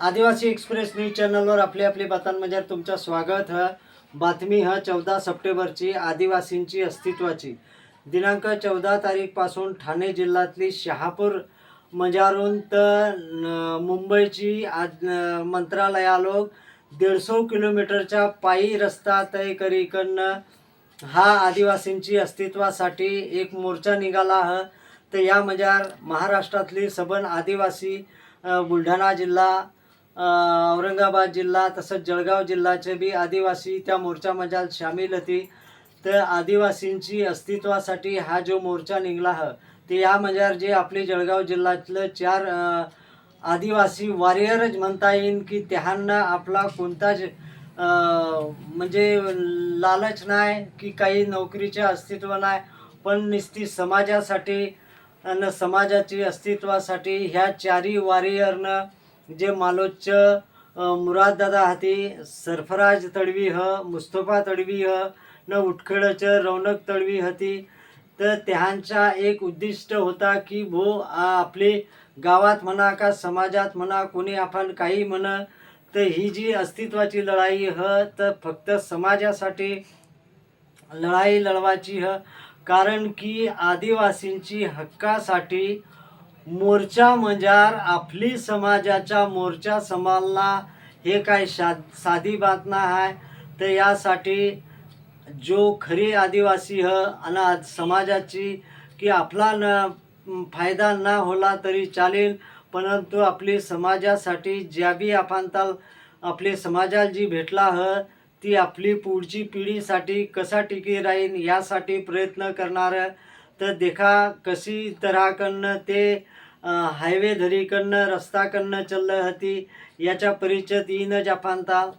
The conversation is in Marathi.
आदिवासी एक्सप्रेस न्यूज चॅनलवर आपले आपले बातम्यांमध्ये तुमचं स्वागत ह. बातमी ह चौदा सप्टेंबरची आदिवासींची अस्तित्वाची. दिनांक चौदा तारीखपासून ठाणे जिल्ह्यातली शहापूर मजारून तर मुंबईची आज मंत्रालयालो मंत्रालयालोक किलोमीटरच्या पायी रस्ता तय करीकडनं हा आदिवासींची अस्तित्वासाठी एक मोर्चा निघाला ह. तर या मजार महाराष्ट्रातली सबन आदिवासी बुलढाणा जिल्हा औरंगाबाद जिल्हा तसंच जळगाव जिल्ह्याचे बी आदिवासी त्या मोर्चामध्ये सामील होती. तर आदिवासींची अस्तित्वासाठी हा जो मोर्चा निघला ह ते या म्हणजे जे आपले जळगाव जिल्ह्यातलं चार आदिवासी वॉरियरच म्हणता येईल की त्यांना आपला कोणताच म्हणजे लालच नाही की काही नोकरीचे अस्तित्व नाही. पण नुसती समाजासाठी आणि समाजाची अस्तित्वासाठी ह्या चारी वॉरियरनं जे मालोचं मुराददादा हाती सरफराज तडवी ह मुस्तफा तडवी ह न उटखेडचं रौनक तडवी हती. तर त्यांचा एक उद्दिष्ट होता की भो आपले गावात म्हणा का समाजात म्हणा कोणी आपण काही म्हणा तर ही जी अस्तित्वाची लढाई ह तर फक्त समाजासाठी लढाई लढवायची ह. कारण की आदिवासींची हक्कासाठी मोर्चा मजार आपली समाजाच्या मोर्चा समालना हे काय शा साधी बात ना आहे तर यासाठी जो खरी आदिवासी ह आणि समाजाची की आपला न फायदा ना होला तरी चालेल परंतु आपली समाजासाठी ज्या बी आपण आपले समाजाला जी भेटला ह ती आपली पुढची पिढीसाठी कसा टिकी राहील यासाठी प्रयत्न करणार तर देखा कशी तऱ्हाकडनं ते हायवे धरीकडनं रस्ताकडनं चाललं होती. याच्या परिचय येईनच आपण ताल